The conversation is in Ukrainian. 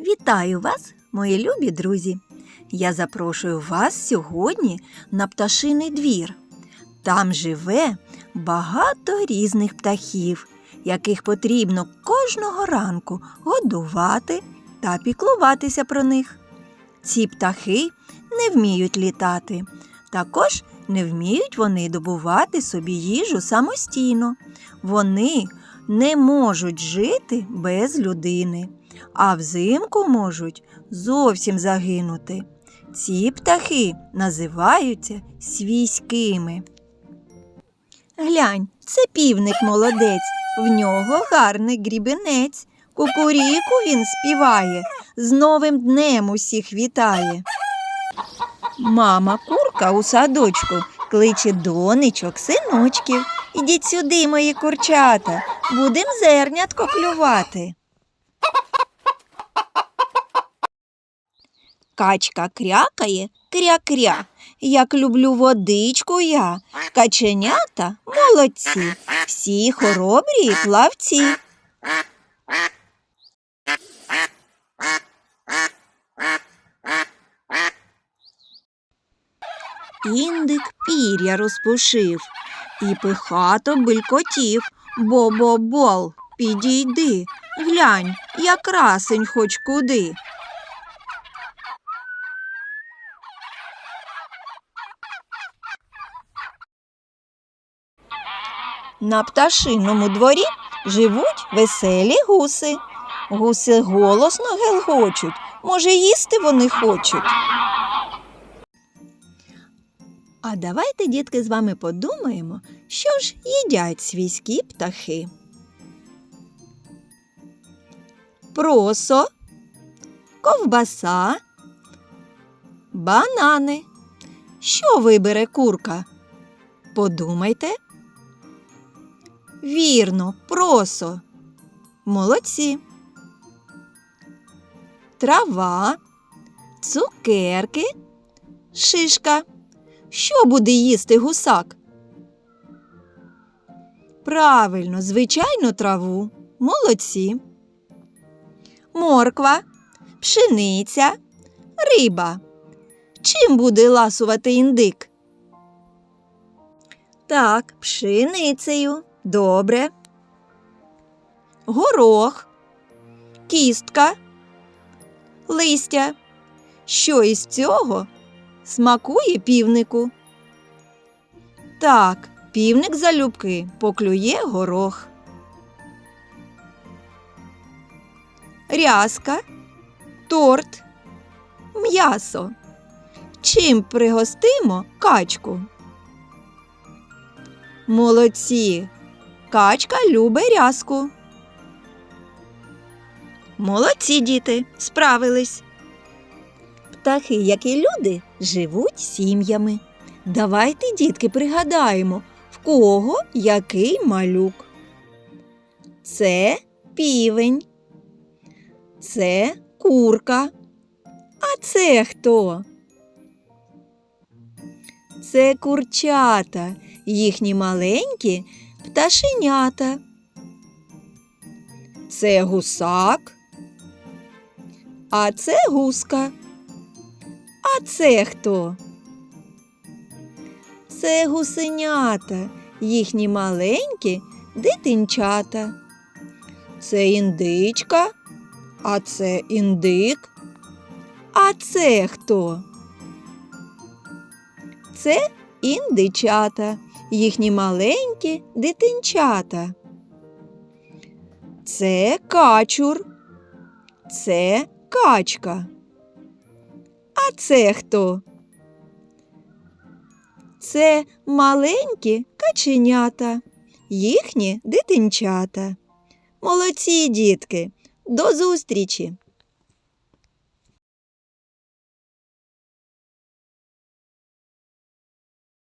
Вітаю вас, мої любі друзі! Я запрошую вас сьогодні на пташиний двір. Там живе багато різних птахів, яких потрібно кожного ранку годувати та піклуватися про них. Ці птахи не вміють літати. Також не вміють вони добувати собі їжу самостійно. Вони не можуть жити без людини, а взимку можуть зовсім загинути. Ці птахи називаються свійськими. Глянь, це півник молодець, в нього гарний грібенець. Кукуріку він співає, з новим днем усіх вітає. Мама курка у садочку кличе донечок, синочків. Ідіть сюди, мої курчата, будем зернятко клювати. Качка крякає, кря-кря. Як люблю водичку я. Каченята молодці, всі хоробрі плавці. Індик пір'я розпушив і пихато белькотів. Бо-бо-бол, підійди, глянь, я красень хоч куди. На пташиному дворі живуть веселі гуси. Гуси голосно гелгочуть, може, їсти вони хочуть. А давайте, дітки, з вами подумаємо, що ж їдять свійські птахи. Просо, ковбаса, банани. Що вибере курка? Подумайте. Вірно, просо. Молодці. Трава, цукерки, шишка. Що буде їсти гусак? Правильно, звичайну траву. Молодці. Морква, пшениця, риба. Чим буде ласувати індик? Так, пшеницею. Добре. Горох, кістка, листя. Що із цього смакує півнику? Так, півник залюбки поклює горох. Рязка, торт, м'ясо. Чим пригостимо качку? Молодці. Качка любить рязку. Молодці діти, справились. Птахи, як і люди, живуть сім'ями. Давайте, дітки, пригадаємо, в кого який малюк. Це півень, це курка. А це хто? Це курчата, їхні маленькі пташенята. Це гусак, а це гуска. А це хто? Це гусенята, їхні маленькі дитинчата. Це індичка, а це індик. А це хто? Це індичата, їхні маленькі дитинчата. Це качур, це качка. А це хто? Це маленькі каченята, їхні дитинчата. Молодці, дітки, до зустрічі!